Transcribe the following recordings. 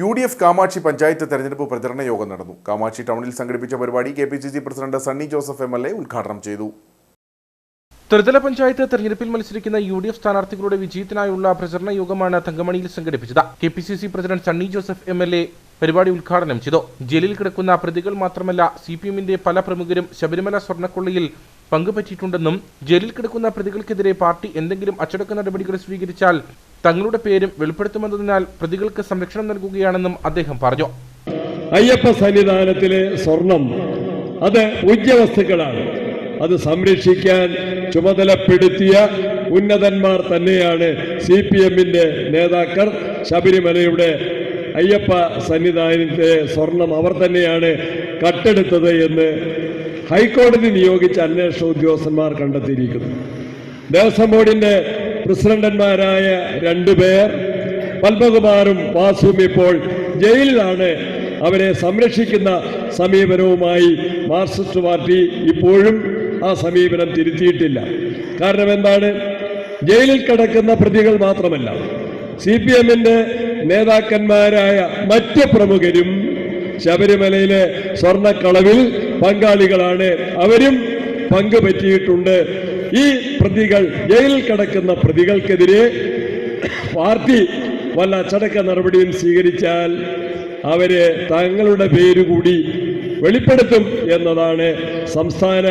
U D F Kamakshi panchayat തെരഞ്ഞെടുപ്പ് പ്രചരണ യോഗം നടന്നു. കാമാക്ഷി ടൗണിൽ സംഘടിപ്പിച്ച പരിപാടി K P C C president Sunny Joseph M L A ഉദ്ഘാടനം ചെയ്തു. ത്രിതല പഞ്ചായത്ത് തെരഞ്ഞെടുപ്പിൽ മത്സരിക്കുന്ന യു ഡി എഫ് സ്ഥാനാർത്ഥികളുടെ വിജയത്തിനായുള്ള പ്രചരണ യോഗമാണ് തങ്കമണിയിൽ സംഘടിപ്പിച്ചത്. K P C C president Sunny Joseph M L A പരിപാടി ഉദ്ഘാടനം ചെയ്തു. ജയിലിൽ കിടക്കുന്ന പ്രതികൾ മാത്രമല്ല സി പി എമ്മിന്റെ പല പ്രമുഖരും ശബരിമല സ്വർണക്കൊള്ളയിൽ പങ്കുപറ്റിയിട്ടുണ്ടെന്നും ജയിലിൽ കിടക്കുന്ന പ്രതികൾക്കെതിരെ പാർട്ടി എന്തെങ്കിലും അച്ചടക്ക നടപടികൾ സ്വീകരിച്ചാൽ തങ്ങളുടെ പേരും വെളിപ്പെടുത്തുമെന്നതിനാൽ പ്രതികൾക്ക് സംരക്ഷണം നൽകുകയാണെന്നും അദ്ദേഹം പറഞ്ഞു. അയ്യപ്പ സന്നിധാനത്തിലെ സ്വർണം അത് പൂജ്യവസ്തുക്കളാണ് അത് സംരക്ഷിക്കാൻ ചുമതലപ്പെടുത്തിയ ഉന്നതന്മാർ തന്നെയാണ് സി പി എമ്മിന്റെ നേതാക്കൾ. ശബരിമലയുടെ അയ്യപ്പ സന്നിധാനത്തെ സ്വർണം അവർ തന്നെയാണ് കട്ടെടുത്തത് എന്ന് ഹൈക്കോടതി നിയോഗിച്ച അന്വേഷണ ഉദ്യോഗസ്ഥന്മാർ കണ്ടെത്തിയിരിക്കുന്നു. ദേവസ്വം ബോർഡിന്റെ പ്രസിഡന്റന്മാരായ രണ്ടുപേർ പത്മകുമാറും വാസുവും ഇപ്പോൾ ജയിലിലാണ്. അവരെ സംരക്ഷിക്കുന്ന സമീപനവുമായി മാർക്സിസ്റ്റ് പാർട്ടി ഇപ്പോഴും ആ സമീപനം തിരുത്തിയിട്ടില്ല. കാരണം എന്താണ്? ജയിലിൽ കിടക്കുന്ന പ്രതികൾ മാത്രമല്ല സി പി എമ്മിന്റെ നേതാക്കന്മാരായ മറ്റ് പ്രമുഖരും ശബരിമലയിലെ സ്വർണക്കളവിൽ പങ്കാളികളാണ്. അവരും പങ്കുപറ്റിയിട്ടുണ്ട്. ഈ പ്രതികൾ ജയിലിൽ കിടക്കുന്ന പ്രതികൾക്കെതിരെ പാർട്ടി വല്ല അച്ചടക്ക നടപടിയും സ്വീകരിച്ചാൽ അവരെ തങ്ങളുടെ പേരുകൂടി വെളിപ്പെടുത്തും എന്നതാണ് സംസ്ഥാന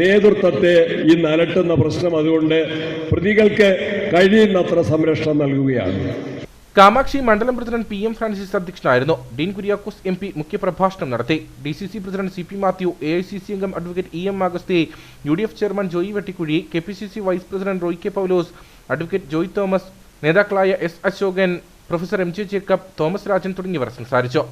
നേതൃത്വത്തെ ഇന്ന് അലട്ടുന്ന പ്രശ്നം. അതുകൊണ്ട് പ്രതികൾക്ക് കഴിയുന്നത്ര സംരക്ഷണം നൽകുകയാണ്. കാമാക്ഷി മണ്ഡലം പ്രസിഡന്റ് പി എം ഫ്രാൻസിസ് അധ്യക്ഷനായിരുന്നു. ഡീൻ കുര്യാക്കോസ് എം പി മുഖ്യപ്രഭാഷണം നടത്തി. D C C president C P Mathew A I C C അംഗം advocate E M Augusthy U D F chairman Joy Vettikuzhi K P C C vice president Roy K Paulose advocate Joy Thomas നേതാക്കളായ S Ashokan professor M J Jacob Thomas Rajan തുടങ്ങിയവർ സംസാരിച്ചു.